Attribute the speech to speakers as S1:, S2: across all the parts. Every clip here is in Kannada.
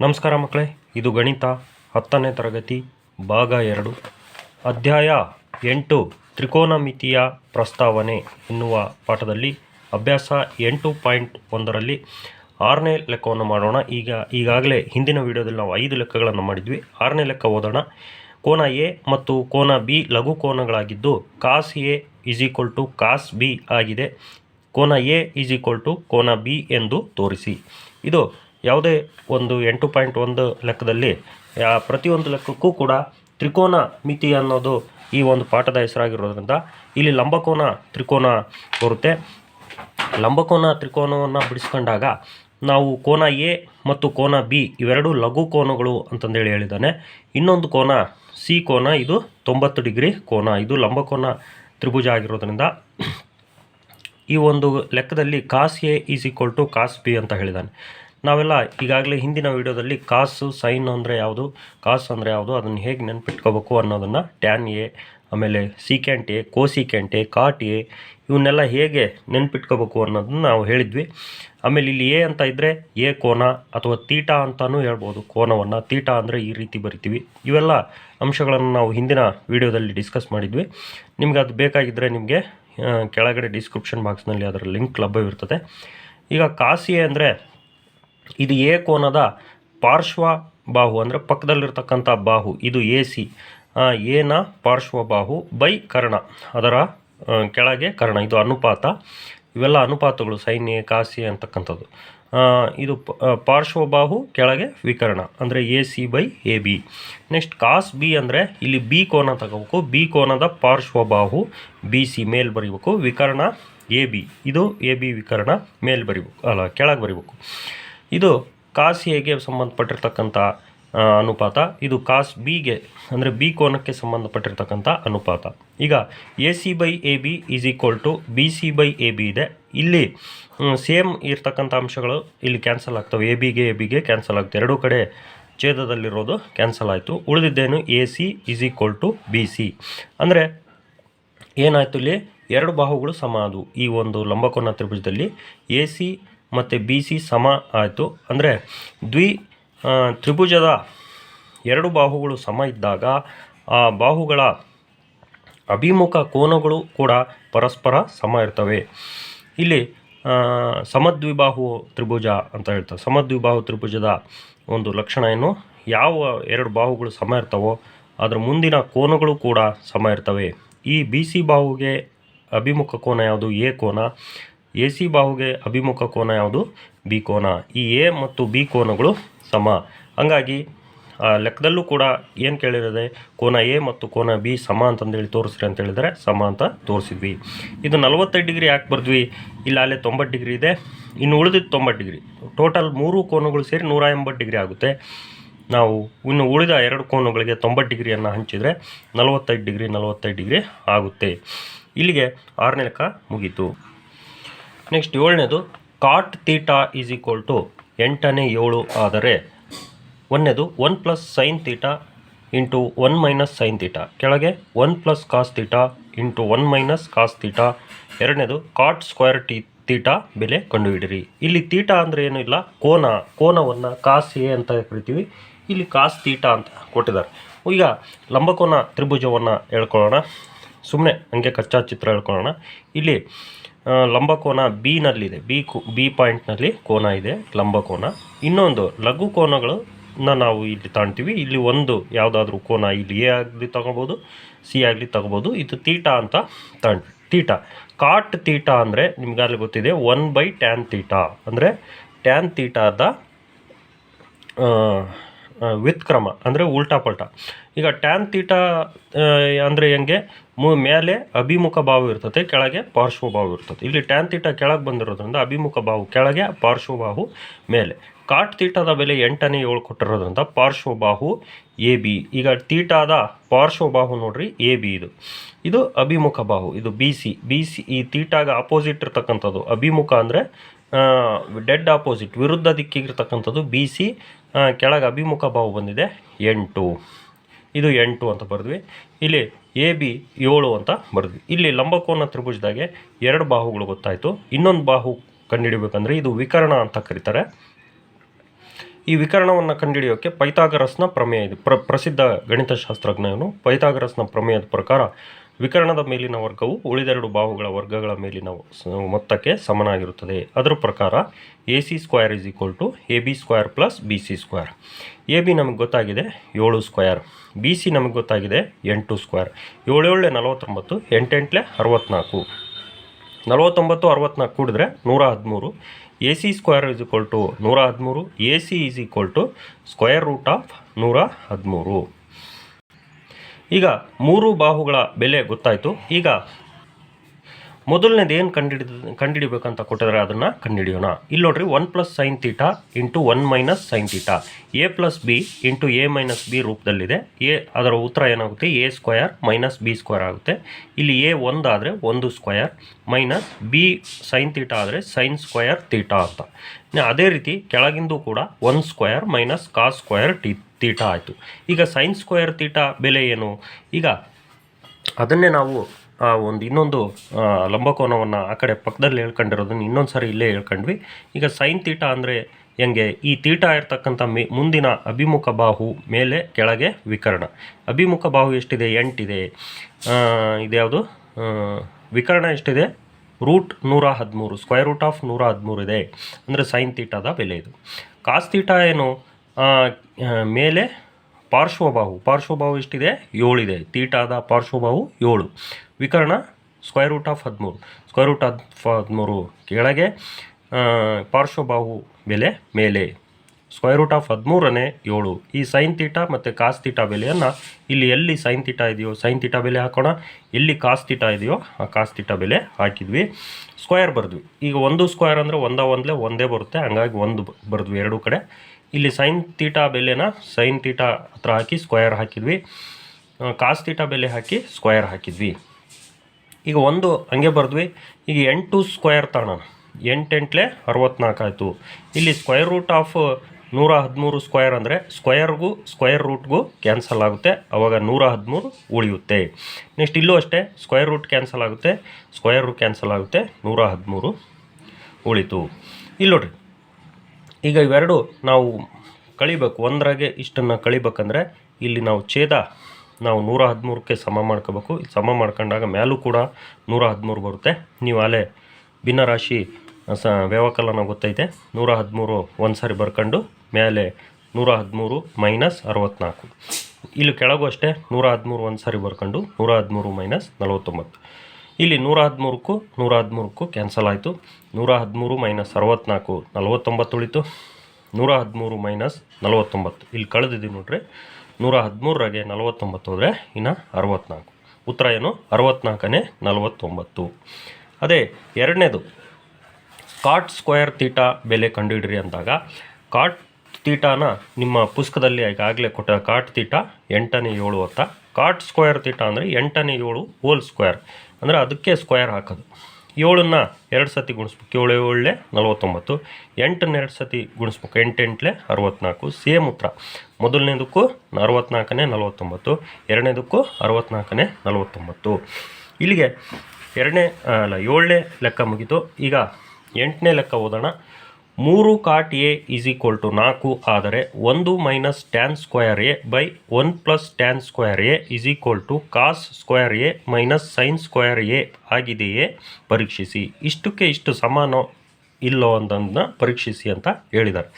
S1: ನಮಸ್ಕಾರ ಮಕ್ಕಳೇ, ಇದು ಗಣಿತ ಹತ್ತನೇ ತರಗತಿ, ಭಾಗ ಎರಡು. ಅಧ್ಯಾಯ ಎಂಟು, ತ್ರಿಕೋನಮಿತಿಯ ಪ್ರಸ್ತಾವನೆ ಎನ್ನುವ ಪಾಠದಲ್ಲಿ ಅಭ್ಯಾಸ ಎಂಟು ಪಾಯಿಂಟ್ ಒಂದರಲ್ಲಿ ಆರನೇ ಲೆಕ್ಕವನ್ನು ಮಾಡೋಣ. ಈಗ, ಈಗಾಗಲೇ ಹಿಂದಿನ ವಿಡಿಯೋದಲ್ಲಿ ನಾವು ಐದು ಲೆಕ್ಕಗಳನ್ನು ಮಾಡಿದ್ವಿ. ಆರನೇ ಲೆಕ್ಕ ಓದೋಣ. ಕೋನ ಎ ಮತ್ತು ಕೋನ ಬಿ ಲಘು ಕೋನಗಳಾಗಿದ್ದು cos A is equal to cos B ಆಗಿದೆ. ಕೋನ ಎ ಈಸ್ ಈಕ್ವಲ್ ಟು ಕೋನ ಬಿ ಎಂದು ತೋರಿಸಿ. ಇದು ಯಾವುದೇ ಒಂದು ಎಂಟು ಪಾಯಿಂಟ್ ಒಂದು ಲೆಕ್ಕದಲ್ಲಿ ಪ್ರತಿಯೊಂದು ಲೆಕ್ಕಕ್ಕೂ ಕೂಡ ತ್ರಿಕೋನ ಮಿತಿ ಅನ್ನೋದು ಈ ಒಂದು ಪಾಠದ ಹೆಸರಾಗಿರೋದ್ರಿಂದ ಇಲ್ಲಿ ಲಂಬಕೋನ ತ್ರಿಕೋನ ಬರುತ್ತೆ. ಲಂಬಕೋನ ತ್ರಿಕೋನವನ್ನು ಬಿಡಿಸ್ಕೊಂಡಾಗ ನಾವು ಕೋನ ಎ ಮತ್ತು ಕೋನ ಬಿ ಇವೆರಡು ಲಘು ಕೋನಗಳು ಅಂತಂದೇಳಿ ಹೇಳಿದ್ದಾನೆ. ಇನ್ನೊಂದು ಕೋನ ಸಿ ಕೋನ, ಇದು ತೊಂಬತ್ತು ಡಿಗ್ರಿ ಕೋನ, ಇದು ಲಂಬಕೋನ ತ್ರಿಭುಜ ಆಗಿರೋದ್ರಿಂದ ಈ ಒಂದು ಲೆಕ್ಕದಲ್ಲಿ cos A is equal to cos B ಅಂತ ಹೇಳಿದ್ದಾನೆ. ನಾವೆಲ್ಲ ಈಗಾಗಲೇ ಹಿಂದಿನ ವಿಡಿಯೋದಲ್ಲಿ ಕಾಸು, ಸೈನ್ ಅಂದರೆ ಯಾವುದು, ಕಾಸು ಅಂದರೆ ಯಾವುದು, ಅದನ್ನು ಹೇಗೆ ನೆನ್ಪಿಟ್ಕೋಬೇಕು ಅನ್ನೋದನ್ನು ಟ್ಯಾನ್ ಎ, ಆಮೇಲೆ secant A cosecant A, cot A, ಇವನ್ನೆಲ್ಲ ಹೇಗೆ ನೆನ್ಪಿಟ್ಕೋಬೇಕು ಅನ್ನೋದನ್ನ ನಾವು ಹೇಳಿದ್ವಿ. ಆಮೇಲೆ ಇಲ್ಲಿ ಎ ಅಂತ ಇದ್ದರೆ ಎ ಕೋನ ಅಥವಾ ತೀಟಾ ಅಂತಲೂ ಹೇಳ್ಬೋದು. ಕೋನವನ್ನು ತೀಟಾ ಅಂದರೆ ಈ ರೀತಿ ಬರಿತೀವಿ. ಇವೆಲ್ಲ ಅಂಶಗಳನ್ನು ನಾವು ಹಿಂದಿನ ವಿಡಿಯೋದಲ್ಲಿ ಡಿಸ್ಕಸ್ ಮಾಡಿದ್ವಿ. ನಿಮ್ಗೆ ಅದು ಬೇಕಾಗಿದ್ದರೆ ನಿಮಗೆ ಕೆಳಗಡೆ ಡಿಸ್ಕ್ರಿಪ್ಷನ್ ಬಾಕ್ಸ್ನಲ್ಲಿ ಅದರ ಲಿಂಕ್ ಲಭ್ಯವಿರ್ತದೆ. ಈಗ ಕಾಸಿ ಅಂದರೆ ಇದು ಎ ಕೋನದ ಪಾರ್ಶ್ವ ಬಾಹು, ಅಂದರೆ ಪಕ್ಕದಲ್ಲಿರ್ತಕ್ಕಂಥ ಬಾಹು, ಇದು ಎ ಸಿ. ಎನ ಪಾರ್ಶ್ವ ಬಾಹು ಬೈ ಕರ್ಣ, ಅದರ ಕೆಳಗೆ ಕರ್ಣ, ಇದು ಅನುಪಾತ. ಇವೆಲ್ಲ ಅನುಪಾತಗಳು, ಸೈನ್ಯ ಕಾಸಿ ಅಂತಕ್ಕಂಥದ್ದು. ಇದು ಪಾರ್ಶ್ವಬಾಹು ಕೆಳಗೆ ವಿಕರ್ಣ, ಅಂದರೆ A C by A B. Next, cos B ಅಂದರೆ ಇಲ್ಲಿ ಬಿ ಕೋನ ತಗೋಬೇಕು. ಬಿ ಕೋನದ ಪಾರ್ಶ್ವಬಾಹು ಬಿ ಸಿ, ಮೇಲೆ ಬರೀಬೇಕು. ವಿಕರ್ಣ, ಎ ಬಿ. ಇದು ಎ ಬಿ ವಿಕರ್ಣ, ಮೇಲೆ ಬರಿಬೇಕು, ಅಲ್ಲ, ಕೆಳಗೆ ಬರಿಬೇಕು. ಇದು ಕಾಸ್ ಎಗೆ ಸಂಬಂಧಪಟ್ಟಿರ್ತಕ್ಕಂಥ ಅನುಪಾತ? ಇದು ಕಾಸ್ ಬಿಗೆ ಅಂದರೆ ಬಿ ಕೋನಕ್ಕೆ ಸಂಬಂಧಪಟ್ಟಿರ್ತಕ್ಕಂಥ ಅನುಪಾತ. ಈಗ A C by A B is equal to B C by A B ಇದೆ. ಇಲ್ಲಿ ಸೇಮ್ ಇರ್ತಕ್ಕಂಥ ಅಂಶಗಳು ಇಲ್ಲಿ ಕ್ಯಾನ್ಸಲ್ ಆಗ್ತವೆ. ಎ ಬಿಗೆ ಎ ಬಿಗೆ ಕ್ಯಾನ್ಸಲ್ ಆಗ್ತವೆ. ಎರಡೂ ಕಡೆ ಛೇದದಲ್ಲಿರೋದು ಕ್ಯಾನ್ಸಲ್ ಆಯಿತು. ಉಳಿದಿದ್ದೇನು? A C is equal to B C ಅಂದರೆ ಏನಾಯಿತು ಇಲ್ಲಿ? ಎರಡು ಬಾಹುಗಳು ಸಮ ಅದು ಈ ಒಂದು ಲಂಬಕೋನ ತ್ರಿಭುಜದಲ್ಲಿ ಎ ಸಿ ಮತ್ತು ಬಿ ಸಿ ಸಮ ಆಯಿತು. ಅಂದರೆ ದ್ವಿ ತ್ರಿಭುಜದ ಎರಡು ಬಾಹುಗಳು ಸಮ ಇದ್ದಾಗ ಆ ಬಾಹುಗಳ ಅಭಿಮುಖ ಕೋನಗಳು ಕೂಡ ಪರಸ್ಪರ ಸಮ ಇರ್ತವೆ. ಇಲ್ಲಿ ಸಮದ್ವಿಬಾಹು ತ್ರಿಭುಜ ಅಂತ ಹೇಳ್ತಾರೆ. ಸಮದ್ವಿಬಾಹು ತ್ರಿಭುಜದ ಒಂದು ಲಕ್ಷಣ ಏನು? ಯಾವ ಎರಡು ಬಾಹುಗಳು ಸಮ ಇರ್ತವೋ ಅದರ ಮುಂದಿನ ಕೋನಗಳು ಕೂಡ ಸಮ ಇರ್ತವೆ. ಈ ಬಿ ಸಿ ಬಾಹುಗೆ ಅಭಿಮುಖ ಕೋನ ಯಾವುದು? ಎ ಕೋನ. ಎ ಸಿ ಬಾಹುಗೆ ಅಭಿಮುಖ ಕೋನ ಯಾವುದು? ಬಿ ಕೋನ. ಈ ಎ ಮತ್ತು ಬಿ ಕೋನಗಳು ಸಮ. ಹಂಗಾಗಿ ಲೆಕ್ಕದಲ್ಲೂ ಕೂಡ ಏನು ಕೇಳಿರೋದೆ ಕೋನ ಎ ಮತ್ತು ಕೋನ ಬಿ ಸಮ ಅಂತಂದೇಳಿ ತೋರಿಸ್ರಿ ಅಂತ ಹೇಳಿದರೆ ಸಮ ಅಂತ ತೋರಿಸಿದ್ವಿ. ಇದು ನಲವತ್ತೈದು ಡಿಗ್ರಿ ಯಾಕೆ ಬರ್ದ್ವಿ? ಇಲ್ಲ, ಅಲ್ಲೇ ತೊಂಬತ್ತು ಡಿಗ್ರಿ ಇದೆ. ಇನ್ನು ಉಳಿದಿದ್ದು ತೊಂಬತ್ತು ಡಿಗ್ರಿ. ಟೋಟಲ್ ಮೂರು ಕೋನಗಳು ಸೇರಿ ನೂರ ಎಂಬತ್ತು ಡಿಗ್ರಿ ಆಗುತ್ತೆ. ನಾವು ಇನ್ನು ಉಳಿದ ಎರಡು ಕೋನಗಳಿಗೆ ತೊಂಬತ್ತು ಡಿಗ್ರಿಯನ್ನು ಹಂಚಿದರೆ ನಲವತ್ತೈದು ಡಿಗ್ರಿ ನಲವತ್ತೈದು ಡಿಗ್ರಿ ಆಗುತ್ತೆ. ಇಲ್ಲಿಗೆ ಆರನೇ ಲೆಕ್ಕ ಮುಗೀತು. Next ಏಳನೇದು cot theta is equal to ಎಂಟನೇ ಏಳು ಆದರೆ ಒಂದನೇದು one plus sine theta into one minus sine theta ಕೆಳಗೆ one plus cos theta into one minus cos theta ಎರಡನೇದು ಕಾಟ್ ಸ್ಕ್ವೇರ್ ಟಿ ತೀಟಾ ಬೆಲೆ ಕಂಡುಹಿಡಿರಿ ಇಲ್ಲಿ ತೀಟಾ ಅಂದರೆ ಏನೂ ಇಲ್ಲ, ಕೋನ, ಕೋನವನ್ನು ಕಾಸ್ ಎ ಅಂತ ಕರಿತೀವಿ. ಇಲ್ಲಿ ಕಾಸ್ ತೀಟಾ ಅಂತ ಕೊಟ್ಟಿದ್ದಾರೆ. ಈಗ ಲಂಬಕೋನ ತ್ರಿಭುಜವನ್ನು ಹೇಳ್ಕೊಳ್ಳೋಣ. ಸುಮ್ಮನೆ ಹಂಗೆ ಕಚ್ಚಾ ಚಿತ್ರ ಹೇಳ್ಕೊಳ್ಳೋಣ. ಇಲ್ಲಿ ಲಂಬಕೋನ ಬಿನಲ್ಲಿದೆ ಬಿ ಕು ಬಿ ಪಾಯಿಂಟ್ನಲ್ಲಿ ಕೋನ ಇದೆ ಲಂಬಕೋನ ಇನ್ನೊಂದು, ಲಘು ಕೋನಗಳನ್ನ ನಾವು ಇಲ್ಲಿ ತಾಣ್ತೀವಿ. ಇಲ್ಲಿ ಒಂದು ಯಾವುದಾದ್ರೂ ಕೋನ ಇಲ್ಲಿ ಎ ಆಗಲಿ ತಗೋಬೋದು ಸಿ ಆಗಲಿ ತಗೋಬೋದು. ಇದು ತೀಟಾ ಅಂತ ತಾಣ್ತೀವಿ. ತೀಟ ಕಾಟ್ ತೀಟ ಅಂದರೆ ಅಲ್ಲಿ ಗೊತ್ತಿದೆ ಒನ್ ಬೈ ಟ್ಯಾನ್ ತೀಟ ಅಂದರೆ ಟ್ಯಾನ್ ತೀಟಾದ ವ್ಯುತ್ಕ್ರಮ ಅಂದರೆ ಉಲ್ಟಾ ಪಲ್ಟಾ. ಈಗ ಟ್ಯಾನ್ ತೀಟಾ ಅಂದರೆ ಹೆಂಗೆ? ಮು ಮೇಲೆ ಅಭಿಮುಖ ಬಾವು ಇರ್ತದೆ ಕೆಳಗೆ ಪಾರ್ಶ್ವ ಬಾವು ಇರ್ತದೆ ಇಲ್ಲಿ ಟ್ಯಾನ್ ತೀಟ ಕೆಳಗೆ ಬಂದಿರೋದ್ರಿಂದ ಅಭಿಮುಖ ಬಾಹು ಕೆಳಗೆ ಪಾರ್ಶ್ವಬಾಹು ಮೇಲೆ. ಕಾಟ್ ತೀಟಾದ ಬೆಲೆ ಎಂಟನೇ ಏಳು ಕೊಟ್ಟಿರೋದ್ರಿಂದ ಪಾರ್ಶ್ವಬಾಹು ಎ ಬಿ. ಈಗ ತೀಟಾದ ಪಾರ್ಶ್ವಬಾಹು ನೋಡ್ರಿ, ಎ ಬಿ ಇದು. ಇದು ಅಭಿಮುಖ ಬಾಹು ಇದು ಬಿ ಸಿ. ಬಿ ಸಿ, ಈ ತೀಟಾಗ ಆಪೋಸಿಟ್ ಇರ್ತಕ್ಕಂಥದ್ದು. ಅಭಿಮುಖ ಅಂದರೆ ಡೆಡ್ ಆಪೋಸಿಟ್ ವಿರುದ್ಧ ದಿಕ್ಕಿಗಿರ್ತಕ್ಕಂಥದ್ದು ಬಿ ಸಿ ಕೆಳಗೆ ಅಭಿಮುಖ ಬಾಹು ಬಂದಿದೆ. ಎಂಟು. ಇದು ಎಂಟು ಅಂತ ಬರೆದ್ವಿ. ಇಲ್ಲಿ ಎ, ಬಿ, ಏಳು ಅಂತ ಬರೆದ್ವಿ. ಇಲ್ಲಿ ಲಂಬಕೋನ ತ್ರಿಭುಜದಾಗೆ ಎರಡು ಬಾಹುಗಳು ಗೊತ್ತಾಯಿತು. ಇನ್ನೊಂದು ಬಾಹು ಕಂಡುಹಿಡಿಬೇಕಂದ್ರೆ ಇದು ವಿಕರಣ ಅಂತ ಕರೀತಾರೆ. ಈ ವಿಕರಣವನ್ನು ಕಂಡುಹಿಡಿಯೋಕ್ಕೆ ಪೈಥಾಗರಸ್ನ ಪ್ರಮೇಯ ಇದೆ. ಪ್ರ, ಪ್ರಸಿದ್ಧ ಗಣಿತಶಾಸ್ತ್ರಜ್ಞನು ಪೈಥಾಗರಸ್ನ ಪ್ರಮೇಯದ ಪ್ರಕಾರ ವಿಕರಣದ ಮೇಲಿನ ವರ್ಗವು ಉಳಿದೆರಡು ಬಾಹುಗಳ ವರ್ಗಗಳ ಮೇಲಿನ ಮೊತ್ತಕ್ಕೆ ಸಮನಾಗಿರುತ್ತದೆ. ಅದರ ಪ್ರಕಾರ A C square is equal to A B square plus B C square A B ನಮಗೆ ಗೊತ್ತಾಗಿದೆ ಏಳು ಸ್ಕ್ವಯರ್ ಬಿ ಸಿ ನಮಗೆ ಗೊತ್ತಾಗಿದೆ ಎಂಟು ಸ್ಕ್ವಯರ್ ಏಳೇಳೆ ನಲವತ್ತೊಂಬತ್ತು, ಎಂಟೆಂಟ್ಲೆ ಅರವತ್ತ್ನಾಲ್ಕು ನಲವತ್ತೊಂಬತ್ತು ಅರವತ್ತ್ನಾಲ್ಕು ಕೂಡಿದ್ರೆ ನೂರ ಹದಿಮೂರು. A C square is equal to ನೂರ ಹದಿಮೂರು. A C is equal to square root of ನೂರ ಹದಿಮೂರು. ಈಗ ಮೂರು ಬಾಹುಗಳ ಬೆಲೆ ಗೊತ್ತಾಯಿತು. ಈಗ ಮೊದಲನೇದು ಏನು ಕಂಡುಹಿಡಿದ ಕಂಡುಹಿಡಿಬೇಕಂತ ಕೊಟ್ಟಿದ್ರೆ ಅದನ್ನು ಕಂಡುಹಿಡಿಯೋಣ ಇಲ್ಲಿ ನೋಡ್ರಿ, one plus sine theta into one minus sine theta A plus B into A minus B ರೂಪದಲ್ಲಿದೆ. ಎ, ಅದರ ಉತ್ತರ ಏನಾಗುತ್ತೆ? A square minus B square ಆಗುತ್ತೆ. ಇಲ್ಲಿ ಎ ಒಂದಾದರೆ ಒಂದು square minus B sine theta ಆದರೆ ಸೈನ್ ಸ್ಕ್ವಯರ್ ತೀಟಾ ಅಂತ. ಅದೇ ರೀತಿ ಕೆಳಗಿಂದು ಕೂಡ one square minus cos square T theta ಆಯಿತು. ಈಗ ಸೈನ್ ಸ್ಕ್ವಯರ್ ತೀಟಾ ಬೆಲೆ ಏನು? ಈಗ ಅದನ್ನೇ ನಾವು ಆ, ಒಂದು ಇನ್ನೊಂದು ಲಂಬಕೋನವನ್ನು ಆ ಕಡೆ ಪಕ್ಕದಲ್ಲಿ ಹೇಳ್ಕೊಂಡಿರೋದನ್ನು ಇನ್ನೊಂದು ಸಾರಿ ಇಲ್ಲೇ ಹೇಳ್ಕೊಂಡ್ವಿ. ಈಗ ಸೈನ್ ತೀಟ ಅಂದರೆ ಹೆಂಗೆ? ಈ ತೀಟ ಇರ್ತಕ್ಕಂಥ ಮೇ ಮುಂದಿನ ಅಭಿಮುಖ ಬಾಹು ಮೇಲೆ ಕೆಳಗೆ ವಿಕರ್ಣ. ಅಭಿಮುಖ ಬಾಹು ಎಷ್ಟಿದೆ? ಎಂಟಿದೆ ಇದ್ಯಾವುದು? ವಿಕರ್ಣ ಎಷ್ಟಿದೆ? ರೂಟ್ ನೂರ ಹದಿಮೂರು ಸ್ಕ್ವೇರ್ ರೂಟ್ ಆಫ್ ನೂರ ಹದಿಮೂರು ಇದೆ. ಅಂದರೆ ಸೈನ್ ತೀಟಾದ ಬೆಲೆ ಇದು. ಕಾಸ್ ತೀಟ ಏನು? ಮೇಲೆ ಪಾರ್ಶ್ವಬಾಹು. ಪಾರ್ಶ್ವಬಾಹು ಎಷ್ಟಿದೆ? ಏಳಿದೆ ತೀಟಾದ ಪಾರ್ಶ್ವಬಾಹು ಏಳು. ವಿಕರ್ಣ ಸ್ಕ್ವೇರ್ ರೂಟ್ ಆಫ್ ಹದಿಮೂರು. ಸ್ಕ್ವೇರ್ ರೂಟ್ ಆಫ್ ಹದಿಮೂರು ಕೆಳಗೆ ಪಾರ್ಶ್ವಬಾಹು ಬೆಲೆ ಮೇಲೆ. ಸ್ಕ್ವೇರ್ ರೂಟ್ ಆಫ್ ಹದಿಮೂರನೇ ಏಳು. ಈ ಸೈನ್ ತೀಟ ಮತ್ತು ಕಾಸ್ ತೀಟಾ ಬೆಲೆಯನ್ನು ಇಲ್ಲಿ ಎಲ್ಲಿ ಸೈನ್ ತೀಟ ಇದೆಯೋ ಸೈನ್ ತೀಟ ಬೆಲೆ ಹಾಕೋಣ. ಎಲ್ಲಿ ಕಾಸ್ ತೀಟಾ ಇದೆಯೋ, ಆ ಕಾಸ್ ತೀಟಾ ಬೆಲೆ ಹಾಕಿದ್ವಿ. ಸ್ಕ್ವೇರ್ ಬರೆದ್ವಿ. ಈಗ ಒಂದು ಸ್ಕ್ವೇರ್ ಅಂದರೆ ಒಂದ ಒಂದಲೇ ಒಂದೇ ಬರುತ್ತೆ. ಹಂಗಾಗಿ ಒಂದು ಬರೆದ್ವಿ ಎರಡೂ ಕಡೆ. ಇಲ್ಲಿ ಸೈನ್ ತೀಟಾ ಬೆಲೆನ ಸೈನ್ ತೀಟಾ ಹತ್ರ ಹಾಕಿ ಸ್ಕ್ವೇರ್ ಹಾಕಿದ್ವಿ. ಕಾಸ್ ತೀಟಾ ಬೆಲೆ ಹಾಕಿ ಸ್ಕ್ವೇರ್ ಹಾಕಿದ್ವಿ. ಈಗ ಒಂದು ಹಂಗೆ ಬರೆದ್ವಿ. ಈಗ ಎಂಟು ಸ್ಕ್ವೇರ್ ತಗೊಳ್ಳೋಣ ಎಂಟೆಂಟ್ಲೆ ಅರವತ್ನಾಲ್ಕು ಆಯಿತು. ಇಲ್ಲಿ ಸ್ಕ್ವೇರ್ ರೂಟ್ ಆಫ್ ನೂರ ಹದಿಮೂರು ಸ್ಕ್ವೇರ್ ಅಂದರೆ ಸ್ಕ್ವೇರ್ಗೂ ಸ್ಕ್ವೇರ್ ರೂಟ್ಗೂ ಕ್ಯಾನ್ಸಲ್ ಆಗುತ್ತೆ. ಅವಾಗ ನೂರ ಹದಿಮೂರು ಉಳಿಯುತ್ತೆ. ನೆಕ್ಸ್ಟ್ ಇಲ್ಲೂ ಅಷ್ಟೇ ಸ್ಕ್ವೇರ್ ರೂಟ್ ಕ್ಯಾನ್ಸಲ್ ಆಗುತ್ತೆ. ಸ್ಕ್ವೇರ್ ರೂಟ್ ಕ್ಯಾನ್ಸಲ್ ಆಗುತ್ತೆ. ನೂರ ಹದಿಮೂರು ಉಳಿತು. ಇಲ್ಲಿ ನೋಡ್ರಿ. ಈಗ ಇವೆರಡು ನಾವು ಕಳಿಬೇಕು. ಒಂದರಾಗೆ ಇಷ್ಟನ್ನು ಕಳಿಬೇಕಂದ್ರೆ ಇಲ್ಲಿ ನಾವು ಛೇದ ನಾವು ನೂರ ಹದಿಮೂರಕ್ಕೆ ಸಮ ಮಾಡ್ಕೋಬೇಕು. ಸಮ ಮಾಡ್ಕೊಂಡಾಗ ಮೇಲೂ ಕೂಡ ನೂರ ಹದಿಮೂರು ಬರುತ್ತೆ. ನೀವು ಅಲೆ ಭಿನ್ನರಾಶಿ ಸ, ವ್ಯವಕಲನ ಗೊತ್ತೈತೆ. ನೂರ ಹದಿಮೂರು ಒಂದು ಸಾರಿ ಬರ್ಕೊಂಡು ಮೇಲೆ ನೂರ ಹದಿಮೂರು ಮೈನಸ್ ಅರವತ್ತ್ನಾಲ್ಕು ಇಲ್ಲಿ ಕೆಳಗೂ ಅಷ್ಟೇ ನೂರ ಹದಿಮೂರು ಒಂದು ಸಾರಿ ಬರ್ಕೊಂಡು ನೂರ ಹದಿಮೂರು ಮೈನಸ್ ನಲವತ್ತೊಂಬತ್ತು. ಇಲ್ಲಿ ನೂರ ಹದಿಮೂರಕ್ಕೂ ನೂರ ಹದಿಮೂರಕ್ಕೂ ಕ್ಯಾನ್ಸಲ್ ಆಯಿತು. ನೂರ ಹದಿಮೂರು ಮೈನಸ್ ಅರವತ್ತ್ನಾಲ್ಕು ನಲವತ್ತೊಂಬತ್ತು ಉಳಿತು. ನೂರ ಹದಿಮೂರು ಮೈನಸ್ ನಲವತ್ತೊಂಬತ್ತು. ಇಲ್ಲಿ ಕಳೆದಿದ್ದೀವಿ ನೋಡ್ರಿ. ನೂರ ಹದಿಮೂರರಾಗೆ ನಲವತ್ತೊಂಬತ್ತು ಹೋದರೆ ಇನ್ನು ಅರವತ್ತ್ನಾಲ್ಕು ಉತ್ತರ ಏನು? ಅರವತ್ತ್ನಾಲ್ಕನೇ ನಲವತ್ತೊಂಬತ್ತು. ಅದೇ ಎರಡನೇದು ಕಾಟ್ ಸ್ಕ್ವೇರ್ ತೀಟಾ ಬೆಲೆ ಕಂಡುಹಿಡ್ರಿ ಅಂದಾಗ ಕಾಟ್ ತೀಟಾನ ನಿಮ್ಮ ಪುಸ್ತಕದಲ್ಲಿ ಈಗಾಗಲೇ ಕೊಟ್ಟ ಕಾಟ್ ತೀಟಾ ಎಂಟನೇ ಏಳು ಅಂತ. ಕಾಟ್ ಸ್ಕ್ವೇರ್ ತೀಟಾ ಅಂದರೆ ಎಂಟನೇ ಏಳು ಹೋಲ್ ಸ್ಕ್ವೇರ್ ಅಂದರೆ ಅದಕ್ಕೆ ಸ್ಕ್ವೇರ್ ಹಾಕೋದು. ಏಳನ್ನ ಎರಡು ಸತಿ ಗುಣಿಸ್ಬೇಕು. ಏಳು, ಏಳೆ, ನಲವತ್ತೊಂಬತ್ತು. ಎಂಟನ್ನ ಎರಡು ಸತಿ ಗುಣಿಸ್ಬೇಕು. ಎಂಟೆಂಟ್ಲೆ ಅರವತ್ನಾಲ್ಕು. ಸೇಮ್ ಉತ್ತರ. ಮೊದಲನೇದಕ್ಕೂ ಅರವತ್ನಾಲ್ಕನೇ ನಲವತ್ತೊಂಬತ್ತು. ಎರಡನೇದಕ್ಕೂ ಅರವತ್ನಾಲ್ಕನೇ ನಲವತ್ತೊಂಬತ್ತು. ಇಲ್ಲಿಗೆ ಎರಡನೇ, ಅಲ್ಲ ಏಳನೇ ಲೆಕ್ಕ ಮುಗಿತು. ಈಗ ಎಂಟನೇ ಲೆಕ್ಕ ಓದೋಣ. ಮೂರು cot A is equal to ನಾಲ್ಕು, ಆದರೆ ಒಂದು minus tan square A by one plus tan square A is equal to cos square A minus sine square A ಆಗಿದೆಯೇ ಪರೀಕ್ಷಿಸಿ. ಇಷ್ಟಕ್ಕೆ ಇಷ್ಟು ಸಮಾನೋ ಇಲ್ಲೋ ಅಂತಂದನ್ನ ಪರೀಕ್ಷಿಸಿ ಅಂತ ಹೇಳಿದ್ದಾರೆ.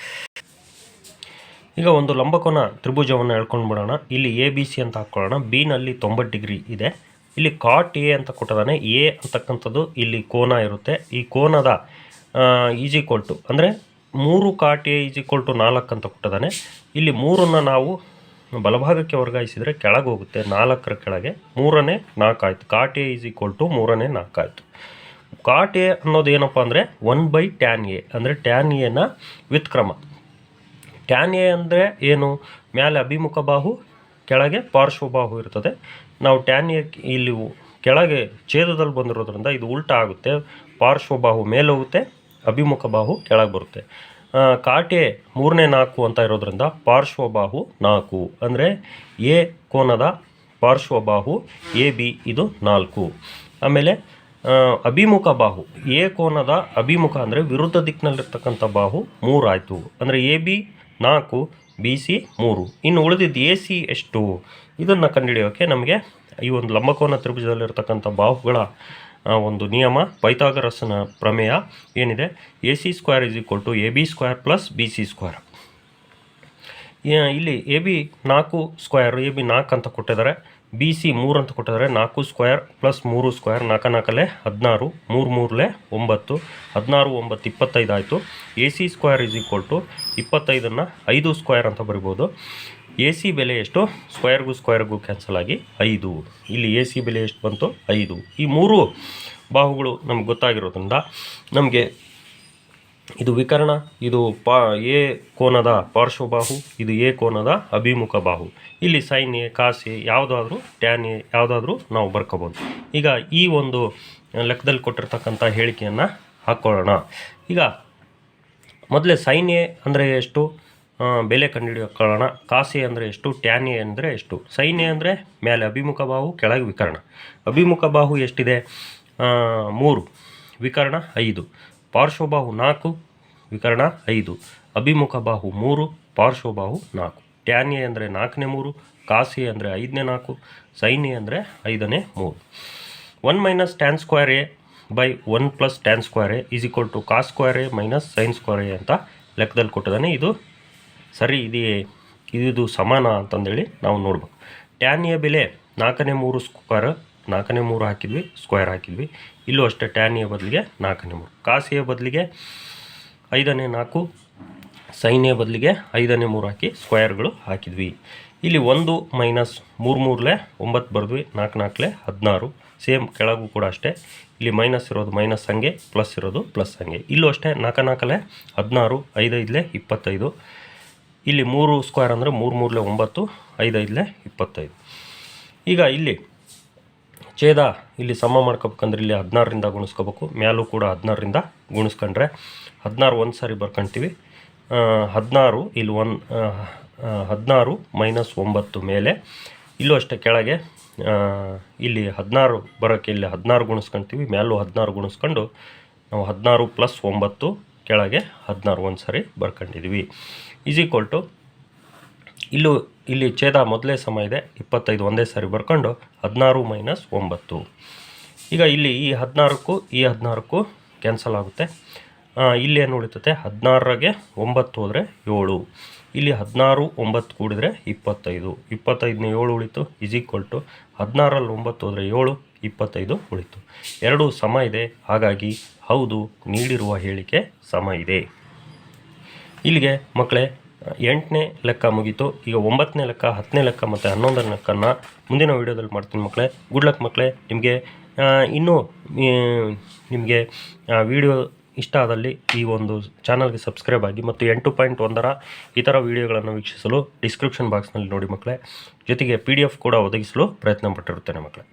S1: ಈಗ ಒಂದು ಲಂಬಕೋನ ತ್ರಿಭುಜವನ್ನು ಹೇಳ್ಕೊಂಡು ಬಿಡೋಣ. ಇಲ್ಲಿ ಎ ಬಿ ಸಿ ಅಂತ ಹಾಕ್ಕೊಳ್ಳೋಣ ಬಿನಲ್ಲಿ ತೊಂಬತ್ತು ಡಿಗ್ರಿ ಇದೆ. ಇಲ್ಲಿ ಕಾಟ್ ಎ ಅಂತ ಕೊಟ್ಟಿದ್ದಾನೆ ಎ ಅಂತಕ್ಕಂಥದ್ದು ಇಲ್ಲಿ ಕೋನ ಇರುತ್ತೆ. ಈ ಕೋನದ ಈಸ್ ಈಕ್ವಲ್ ಟು ಅಂದರೆ ಮೂರು ಕಾಟ್ ಎ ಟು ನಾಲ್ಕು ಅಂತ ಕೊಟ್ಟಿದ್ದಾನೆ. ಇಲ್ಲಿ ಮೂರನ್ನು ನಾವು ಬಲಭಾಗಕ್ಕೆ ವರ್ಗಾಯಿಸಿದರೆ ಕೆಳಗೆ ಹೋಗುತ್ತೆ. ನಾಲ್ಕರ ಕೆಳಗೆ ಮೂರನೇ ನಾಲ್ಕು ಆಯಿತು. ಈಸ್ ಈಕ್ವಲ್ ಟು ಮೂರನೇ ನಾಲ್ಕು ಆಯಿತು. ಅನ್ನೋದು ಏನಪ್ಪ ಅಂದರೆ ಒನ್ ಬೈ ಟ್ಯಾನ್ ಎ ಅಂದರೆ ಟ್ಯಾನ್ ಎನ ವ್ಯುತ್ಕ್ರಮ. ಟ್ಯಾನ್ ಎ ಅಂದರೆ ಏನು? ಮೇಲೆ ಅಭಿಮುಖ ಬಾಹು, ಕೆಳಗೆ ಪಾರ್ಶ್ವಬಾಹು ಇರ್ತದೆ. ನಾವು ಟ್ಯಾನ್ ಎ ಇಲ್ಲಿ ಕೆಳಗೆ ಛೇದದಲ್ಲಿ ಬಂದಿರೋದ್ರಿಂದ ಇದು ಉಲ್ಟಾ ಆಗುತ್ತೆ. ಪಾರ್ಶ್ವಬಾಹು ಮೇಲೆ ಹೋಗುತ್ತೆ. ಅಭಿಮುಖ ಬಾಹು ಕೆಳಗೆ ಬರುತ್ತೆ. ಕಾಟೆ ಮೂರನೇ ನಾಲ್ಕು ಅಂತ ಇರೋದ್ರಿಂದ ಪಾರ್ಶ್ವಬಾಹು ನಾಲ್ಕು. ಅಂದರೆ ಎ ಕೋನದ ಪಾರ್ಶ್ವಬಾಹು, ಎ, ಬಿ, ಇದು ನಾಲ್ಕು. ಆಮೇಲೆ ಅಭಿಮುಖ ಬಾಹು ಎ ಕೋನದ ಅಭಿಮುಖ ಅಂದರೆ ವಿರುದ್ಧ ದಿಕ್ಕಿನಲ್ಲಿರ್ತಕ್ಕಂಥ ಬಾಹು ಮೂರಾಯಿತು. ಅಂದರೆ ಎ, ಬಿ ನಾಲ್ಕು, ಬಿ, ಸಿ ಮೂರು. ಇನ್ನು ಉಳಿದಿದ್ದು ಎ, ಸಿ ಎಷ್ಟು? ಇದನ್ನು ಕಂಡುಹಿಡಿಯೋಕ್ಕೆ ನಮಗೆ ಈ ಒಂದು ಲಂಬಕೋನ ತ್ರಿಭುಜದಲ್ಲಿರ್ತಕ್ಕಂಥ ಬಾಹುಗಳ ಒಂದು ನಿಯಮ, ಪೈಥಾಗರಸ್ನ ಪ್ರಮೇಯ ಏನಿದೆ? A C square is equal to A B square plus B C square. ಇಲ್ಲಿ ಎ ಬಿ ನಾಲ್ಕು ಸ್ಕ್ವೇರ್, ಎ ಬಿ ನಾಲ್ಕು ಅಂತ ಕೊಟ್ಟಿದ್ದಾರೆ. ಬಿ ಸಿ ಮೂರು ಅಂತ ಕೊಟ್ಟಿದ್ದಾರೆ. ನಾಲ್ಕು ಸ್ಕ್ವೇರ್ ಪ್ಲಸ್ ಮೂರು ಸ್ಕ್ವೇರ್ ನಾಲ್ಕು ನಾಲ್ಕಲ್ಲೇ ಹದಿನಾರು, ಮೂರು ಮೂರಲೆ ಒಂಬತ್ತು, ಹದಿನಾರು ಒಂಬತ್ತು ಇಪ್ಪತ್ತೈದು ಆಯಿತು. A C square is equal to ಇಪ್ಪತ್ತೈದನ್ನು ಐದು ಸ್ಕ್ವೇರ್ ಅಂತ ಬರಿಬೋದು. ಎ ಸಿ ಬೆಲೆ ಎಷ್ಟು? ಸ್ಕ್ವೇರ್ಗೂ ಸ್ಕ್ವೇರ್ಗೂ ಕ್ಯಾನ್ಸಲ್ ಆಗಿ ಐದು. ಇಲ್ಲಿ ಎ ಸಿ ಬೆಲೆ ಎಷ್ಟು ಬಂತು? ಐದು. ಈ ಮೂರು ಬಾಹುಗಳು ನಮ್ಗೆ ಗೊತ್ತಾಗಿರೋದ್ರಿಂದ ನಮಗೆ ಇದು ವಿಕರ್ಣ, ಇದು ಪಾ, ಎ ಕೋನದ ಪಾರ್ಶ್ವಬಾಹು, ಇದು ಎ ಕೋನದ ಅಭಿಮುಖ ಬಾಹು. ಇಲ್ಲಿ ಸೈನ್ ಎ, ಕಾಸ್ ಎ, ಯಾವುದಾದ್ರೂ ಟ್ಯಾನ್ ಎ, ಯಾವುದಾದ್ರೂ ನಾವು ಬರ್ಕೋಬೋದು. ಈಗ ಈ ಒಂದು ಲೆಕ್ಕದಲ್ಲಿ ಕೊಟ್ಟಿರ್ತಕ್ಕಂಥ ಹೇಳಿಕೆಯನ್ನು ಹಾಕ್ಕೊಳ್ಳೋಣ ಈಗ ಮೊದಲೇ ಸೈನ್ ಎ ಅಂದರೆ ಎಷ್ಟು? ಬೆಲೆ ಕಂಡುಹಿಡಿಯೋಕೊಳ್ಳೋಣ ಕಾಸಿ ಅಂದರೆ ಎಷ್ಟು, ಟ್ಯಾನಿ ಅಂದರೆ ಎಷ್ಟು? ಸೈನ್ಯ ಅಂದರೆ ಮೇಲೆ ಅಭಿಮುಖ ಬಾಹು, ಕೆಳಗೆ ವಿಕರ್ಣ. ಅಭಿಮುಖ ಬಾಹು ಎಷ್ಟಿದೆ? ಮೂರು. ವಿಕರ್ಣ ಐದು. ಪಾರ್ಶ್ವಬಾಹು ನಾಲ್ಕು, ವಿಕರ್ಣ ಐದು. ಅಭಿಮುಖ ಬಾಹು ಮೂರು, ಪಾರ್ಶ್ವಬಾಹು ನಾಲ್ಕು. ಟ್ಯಾನ್ ಅಂದರೆ ನಾಲ್ಕನೇ ಮೂರು, ಕಾಸಿ ಅಂದರೆ ಐದನೇ ನಾಲ್ಕು, ಸೈನ್ಯ ಅಂದರೆ ಐದನೇ ಮೂರು. One minus tan square A by one plus tan square A is equal to cos square A minus sine square A ಅಂತ ಲೆಕ್ಕದಲ್ಲಿ ಕೊಟ್ಟಿದ್ದಾನೆ. ಇದು ಸರಿ, ಇದು ಇದು ಸಮಾನ ಅಂತಂದೇಳಿ ನಾವು ನೋಡ್ಬೇಕು. ಟ್ಯಾನಿಯ ಬೆಲೆ ನಾಲ್ಕನೇ ಮೂರು ಸ್ಕ್ವೇರ್ ನಾಲ್ಕನೇ ಮೂರು ಹಾಕಿದ್ವಿ ಸ್ಕ್ವೇರ್ ಹಾಕಿದ್ವಿ. ಇಲ್ಲೂ ಅಷ್ಟೇ ಟ್ಯಾನಿಯ ಬದಲಿಗೆ ನಾಲ್ಕನೇ ಮೂರು. ಕಾಸಿಯ ಬದಲಿಗೆ ಐದನೇ ನಾಲ್ಕು, ಸೈನ್ಯ ಬದಲಿಗೆ ಐದನೇ ಮೂರು ಹಾಕಿ ಸ್ಕ್ವೇರ್ಗಳು ಹಾಕಿದ್ವಿ. ಇಲ್ಲಿ ಒಂದು ಮೈನಸ್ ಮೂರು ಮೂರಲೆ ಒಂಬತ್ತು ಬರೆದ್ವಿ, ನಾಲ್ಕು ನಾಲ್ಕಲೆ ಹದಿನಾರು. ಸೇಮ್ ಕೆಳಗೂ ಕೂಡ ಅಷ್ಟೇ. ಇಲ್ಲಿ ಮೈನಸ್ ಇರೋದು ಮೈನಸ್ ಹಂಗೆ ಪ್ಲಸ್ ಇರೋದು ಪ್ಲಸ್ ಹಂಗೆ. ಇಲ್ಲೂ ಅಷ್ಟೇ ನಾಲ್ಕು ನಾಲ್ಕಲೆ ಹದಿನಾರು, ಐದೈದಲೇ ಇಪ್ಪತ್ತೈದು. ಇಲ್ಲಿ ಮೂರು ಸ್ಕ್ವೇರ್ ಅಂದರೆ ಮೂರು ಮೂರಲೆ ಒಂಬತ್ತು ಐದೈದಲೆ ಇಪ್ಪತ್ತೈದು. ಈಗ ಇಲ್ಲಿ ಛೇದ ಇಲ್ಲಿ ಸಮ ಮಾಡ್ಕೋಬೇಕಂದ್ರೆ ಇಲ್ಲಿ ಹದಿನಾರರಿಂದ ಗುಣಿಸ್ಕೋಬೇಕು, ಮ್ಯಾಲೂ ಕೂಡ ಹದಿನಾರರಿಂದ ಗುಣಿಸ್ಕೊಂಡ್ರೆ ಹದಿನಾರು ಒಂದು ಸಾರಿ ಬರ್ಕೊಂತೀವಿ. ಹದಿನಾರು ಇಲ್ಲಿ ಒನ್ ಹದಿನಾರು ಮೈನಸ್ ಒಂಬತ್ತು ಮೇಲೆ. ಇಲ್ಲೂ ಅಷ್ಟೇ ಕೆಳಗೆ ಇಲ್ಲಿ ಹದಿನಾರು ಬರೋಕ್ಕೆ ಇಲ್ಲಿ ಹದಿನಾರು ಗುಣಿಸ್ಕೊಂತೀವಿ, ಮ್ಯಾಲೂ ಹದಿನಾರು ಗುಣಿಸ್ಕೊಂಡು ನಾವು ಹದಿನಾರು ಪ್ಲಸ್ ಒಂಬತ್ತು ಕೆಳಗೆ ಹದಿನಾರು ಒಂದು ಸಾರಿ ಬರ್ಕೊಂಡಿದ್ವಿ. ಈಸ್ ಈಕ್ವಲ್ ಟು ಇಲ್ಲೂ ಇಲ್ಲಿ ಛೇದ ಮೊದಲೇ ಸಮ ಇದೆ, ಇಪ್ಪತ್ತೈದು ಒಂದೇ ಸಾರಿ ಬರ್ಕೊಂಡು ಹದಿನಾರು ಮೈನಸ್ ಒಂಬತ್ತು. ಈಗ ಇಲ್ಲಿ ಈ ಹದಿನಾರಕ್ಕೂ ಈ ಹದಿನಾರಕ್ಕೂ ಕ್ಯಾನ್ಸಲ್ ಆಗುತ್ತೆ. ಇಲ್ಲಿ ಏನು ಉಳಿತತೆ ಹದಿನಾರಗೆ ಒಂಬತ್ತು ಹೋದರೆ ಏಳು. ಇಲ್ಲಿ ಹದಿನಾರು, ಒಂಬತ್ತು ಕೂಡಿದರೆ ಇಪ್ಪತ್ತೈದು. ಇಪ್ಪತ್ತೈದನೇ ಏಳು ಉಳಿತು. ಈಸ್ ಈಕ್ವಲ್ ಟು ಹದಿನಾರಲ್ಲಿ ಒಂಬತ್ತು ಹೋದರೆ ಏಳು. ಇಪ್ಪತ್ತೈದು ಉಳಿತು. ಎರಡು ಸಮ ಇದೆ, ಹಾಗಾಗಿ ಹೌದು ನೀಡಿರುವ ಹೇಳಿಕೆ ಸಮ ಇದೆ. ಇಲ್ಲಿಗೆ ಮಕ್ಕಳೇ, ಎಂಟನೇ ಲೆಕ್ಕ ಮುಗೀತು. ಈಗ ಒಂಬತ್ತನೇ ಲೆಕ್ಕ, ಹತ್ತನೇ ಲೆಕ್ಕ ಮತ್ತು ಹನ್ನೊಂದನೇ ಲೆಕ್ಕನ ಮುಂದಿನ ವೀಡಿಯೋದಲ್ಲಿ ಮಾಡ್ತೀನಿ ಮಕ್ಕಳೇ. ಗುಡ್ ಲಕ್ ಮಕ್ಕಳೇ. ನಿಮಗೆ ಇನ್ನೂ ನಿಮಗೆ ವಿಡಿಯೋ ಇಷ್ಟ ಆದಲ್ಲಿ ಈ ಒಂದು ಚಾನಲ್ಗೆ ಸಬ್ಸ್ಕ್ರೈಬ್ ಆಗಿ ಮತ್ತು ಎಂಟು ಪಾಯಿಂಟ್ ಒಂದರ ಈ ಥರ ವೀಡಿಯೋಗಳನ್ನು ವೀಕ್ಷಿಸಲು ಡಿಸ್ಕ್ರಿಪ್ಷನ್ ಬಾಕ್ಸ್ನಲ್ಲಿ ನೋಡಿ ಮಕ್ಕಳೇ. ಜೊತೆಗೆ ಪಿ ಡಿ ಎಫ್ ಕೂಡ ಒದಗಿಸಲು ಪ್ರಯತ್ನ ಪಟ್ಟಿರುತ್ತೇನೆ ಮಕ್ಕಳೇ.